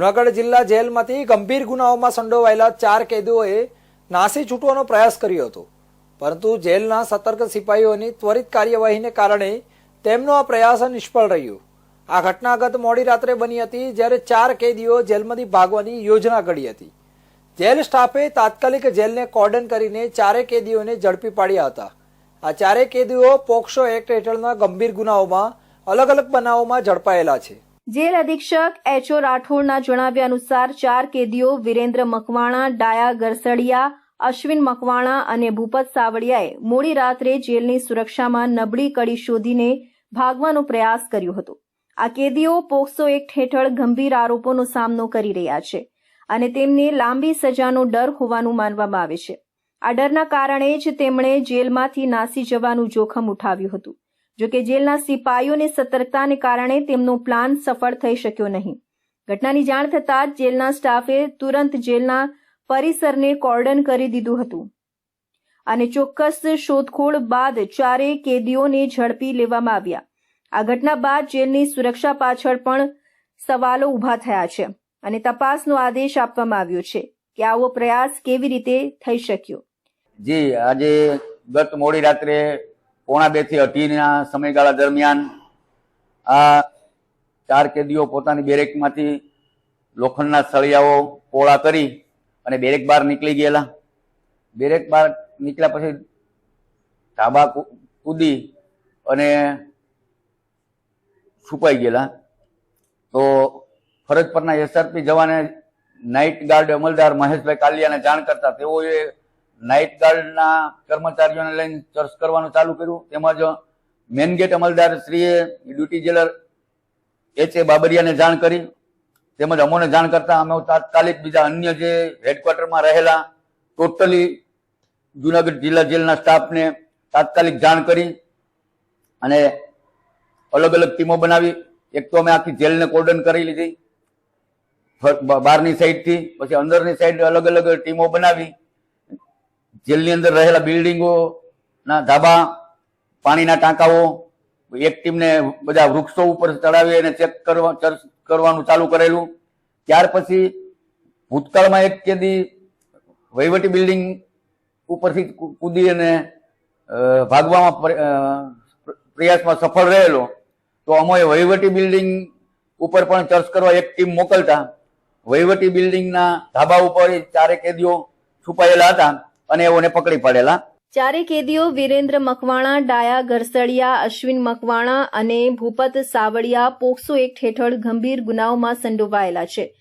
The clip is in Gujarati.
જૂનાગઢ જિલ્લા જેલમાંથી ગંભીર ગુનાઓમાં સંડોવાયેલા ચાર કેદીઓએ નાસી છૂટવાનો પ્રયાસ કર્યો હતો. પરંતુ જેલના સતર્ક સિપાહીઓની ત્વરિત કાર્યવાહીને કારણે તેમનો આ પ્રયાસ નિષ્ફળ રહ્યો. આ ઘટના ગત મોડી રાત્રે બની હતી જ્યારે ચાર કેદીઓ જેલમાંથી ભાગવાની યોજના ઘડી હતી. જેલ સ્ટાફે તાત્કાલિક જેલને કોર્ડન કરીને ચારે કેદીઓને ઝડપી પાડ્યા હતા. આ ચારે કેદીઓ પોક્સો એક્ટ હેઠળના ગંભીર ગુનાઓમાં અલગ અલગ બનાવોમાં ઝડપાયેલા છે. જેલ અધિક્ષક એચઓ રાઠોડના જણાવ્યા અનુસાર ચાર કેદીઓ વિરેન્દ્ર મકવાણા, ડાયા ગરસડિયા, અશ્વિન મકવાણા અને ભૂપત સાવડિયાએ મોડી રાત્રે જેલની સુરક્ષામાં નબળી કડી શોધીને ભાગવાનો પ્રયાસ કર્યો હતો. આ કેદીઓ પોક્સો એક્ટ હેઠળ ગંભીર આરોપોનો સામનો કરી રહ્યા છે અને તેમને લાંબી સજાનો ડર હોવાનું માનવામાં આવે છે. આ ડરના કારણે જ તેમણે જેલમાંથી નાસી જવાનું જોખમ ઉઠાવ્યું હતું. જોકે જેલના સિપાહીઓની સતર્કતાને કારણે તેમનો પ્લાન સફળ થઈ શક્યો નહીં. ઘટનાની જાણ થતાં જ જેલના સ્ટાફે તુરંત જેલના પરિસરને કોર્ડન કરી દીધું હતું અને ચોક્કસ શોધખોળ બાદ ચારેય કેદીઓને ઝડપી લેવામાં આવ્યા. આ ઘટના બાદ જેલની સુરક્ષા પાછળ પણ સવાલો ઊભા થયા છે અને તપાસનો આદેશ આપવામાં આવ્યો છે કે આવો પ્રયાસ કેવી રીતે થઈ શક્યો. જી, આજે ગત મોડી રાત્રે પોણા બેથી અઢીના સમયગાળા દરમિયાન આ ચાર કેદીઓ પોતાની બેરેકમાંથી લોખંડના સળિયાઓ પોળા કરી અને બેરેક બહાર નીકળી ગયેલા. બેરેક બહાર નીકળ્યા પછી ધાબા કૂદી અને છુપાઈ ગયેલા. તો ફરજ પરના એસઆરપી જવાને નાઇટ ગાર્ડ અમલદાર મહેશભાઈ કાલિયાને જાણ કરતા તેઓએ નાઇટ ગાર્ડના કર્મચારીઓને લઈને ચર્ચ કરવાનું ચાલુ કર્યું. તેમજ મેન ગેટ અમલદાર શ્રીએ ડ્યુટી જેલર એચ એ બાબરિયાને જાણ કરી. તેમજ અમોને જાણ કરતા અમે તાત્કાલિક બીજા અન્ય જે હેડક્વાર્ટરમાં રહેલા ટોટલી જુનાગઢ જિલ્લા જેલના સ્ટાફને તાત્કાલિક જાણ કરી અને અલગ અલગ ટીમો બનાવી. એક તો અમે આખી જેલને કોર્ડન કરી લીધી. બહારની સાઈડથી પછી અંદરની સાઈડ અલગ અલગ ટીમો બનાવી. જેલની અંદર રહેલા બિલ્ડિંગો ના ધાબા, પાણીના ટાંકાઓ, એક ટીમને બધા વૃક્ષો ઉપર ચડાવી અને ચેક કરવા કરવાનું ચાલુ કરેલું. ત્યાર પછી ભૂતકાળમાં એક કેદી વહીવટી બિલ્ડિંગ ઉપરથી કૂદી અને ભાગવામાં પ્રયાસમાં સફળ રહેલો. તો અમોએ વહીવટી બિલ્ડિંગ ઉપર પણ ચર્ચ કરવા એક ટીમ મોકલતા. વહીવટી બિલ્ડિંગના ધાબા ઉપર ચારે કેદીઓ છુપાયેલા હતા. અને એઓને પકડી પાડેલા. ચારે કેદીઓ વિરેન્દ્ર મકવાણા, ડાયા ગરસડિયા અશ્વિન મકવાણા અને ભૂપત સાવડિયા પોક્સો એક્ટ હેઠળ ગંભીર ગુનાઓમાં સંડોવાયેલા છે.